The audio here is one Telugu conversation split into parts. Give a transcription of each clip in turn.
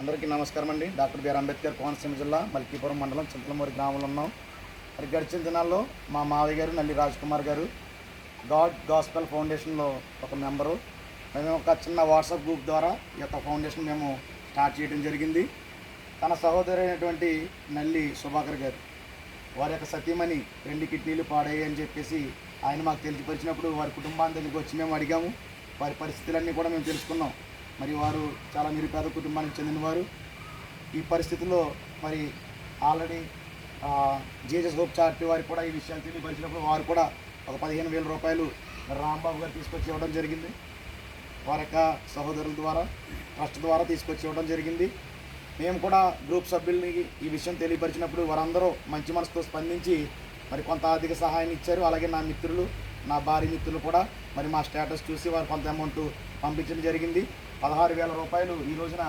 అందరికీ నమస్కారం అండి. డాక్టర్ బిఆర్ అంబేద్కర్ కోనసీమ జిల్లా మల్కీపురం మండలం చింతలమూరి గ్రామంలో ఉన్నాం. మరి గడిచిన దినాల్లో మా మావయ్య గారు నల్లి రాజ్ కుమార్ గారు గాడ్ గాస్పల్ ఫౌండేషన్లో ఒక మెంబరు మేము ఒక చిన్న వాట్సాప్ గ్రూప్ ద్వారా ఈ యొక్క ఫౌండేషన్ మేము స్టార్ట్ చేయడం జరిగింది. తన సహోదరైనటువంటి నల్లి సుభాకర్ గారు వారి యొక్క సతీమణి రెండు కిడ్నీలు పాడాయి అని చెప్పేసి ఆయన మాకు తెలిసిపరిచినప్పుడు వారి కుటుంబాన్ని దగ్గరికి వచ్చి మేము అడిగాము. వారి పరిస్థితులన్నీ కూడా మేము తెలుసుకున్నాం. మరి వారు చాలా నిరుపేద కుటుంబానికి చెందినవారు. ఈ పరిస్థితుల్లో మరి ఆల్రెడీ జీజస్ హోప్ చార్టీ వారికి కూడా ఈ విషయాలు తెలియపరిచినప్పుడు వారు కూడా ఒక పదిహేను వేల రూపాయలు రాంబాబు గారు తీసుకొచ్చి ఇవ్వడం జరిగింది. వారి యొక్క సహోదరుల ద్వారా ట్రస్ట్ ద్వారా తీసుకొచ్చి ఇవ్వడం జరిగింది. మేము కూడా గ్రూప్ సభ్యుల్ని ఈ విషయం తెలియపరిచినప్పుడు వారందరూ మంచి మనసుతో స్పందించి మరి కొంత ఆర్థిక సహాయం ఇచ్చారు. అలాగే నా మిత్రులు నా భార్య మిత్రులు కూడా మరి మా స్టేటస్ చూసి వారు కొంత అమౌంట్ పంపించడం జరిగింది. పదహారు వేల రూపాయలు ఈ రోజున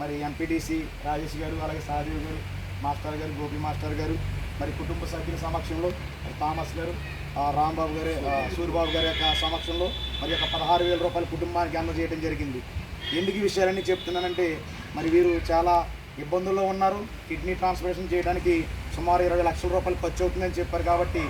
మరి ఎంపీటీసీ రాజేష్ గారు అలాగే సాదేవ్ గారు మాస్టర్ గారు గోపి మాస్టర్ గారు మరి కుటుంబ సభ్యుల సమక్షంలో థామస్ గారు రాంబాబు గారి సూర్యబాబు గారి యొక్క సమక్షంలో మరి యొక్క పదహారు వేల రూపాయల కుటుంబానికి అందజేయడం జరిగింది. ఎందుకు ఈ విషయాలన్నీ చెప్తున్నానంటే మరి వీరు చాలా ఇబ్బందుల్లో ఉన్నారు. కిడ్నీ ట్రాన్స్ప్లాంటేషన్ చేయడానికి సుమారు ఇరవై లక్షల రూపాయలు ఖర్చు అవుతుందని చెప్పారు కాబట్టి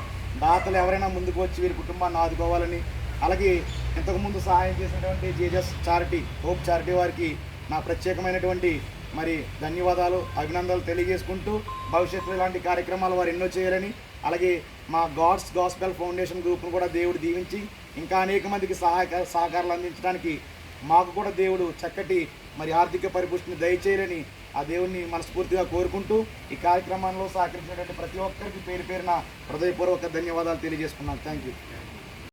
దాతలు ఎవరైనా ముందుకు వచ్చి వీరి కుటుంబాన్ని ఆదుకోవాలని అలాగే ఇంతకుముందు సహాయం చేసినటువంటి జేజస్ చారిటీ హోప్ చారిటీ వారికి నా ప్రత్యేకమైనటువంటి మరి ధన్యవాదాలు అభినందనలు తెలియజేసుకుంటూ భవిష్యత్తులో ఇలాంటి కార్యక్రమాలు వారు ఎన్నో చేయాలని అలాగే మా గాడ్స్ గాస్పెల్ ఫౌండేషన్ గ్రూప్ను కూడా దేవుడు దీవించి ఇంకా అనేక మందికి సహాయక సహకారాలు అందించడానికి మాకు కూడా దేవుడు చక్కటి మరి ఆర్థిక పరిపుష్టిని దయచేయాలని ఆ దేవుణ్ణి మనస్ఫూర్తిగా కోరుకుంటూ ఈ కార్యక్రమంలో సహకరించినటువంటి ప్రతి ఒక్కరికి పేరు పేరున హృదయపూర్వక ధన్యవాదాలు తెలియజేసుకున్నాను. Thank you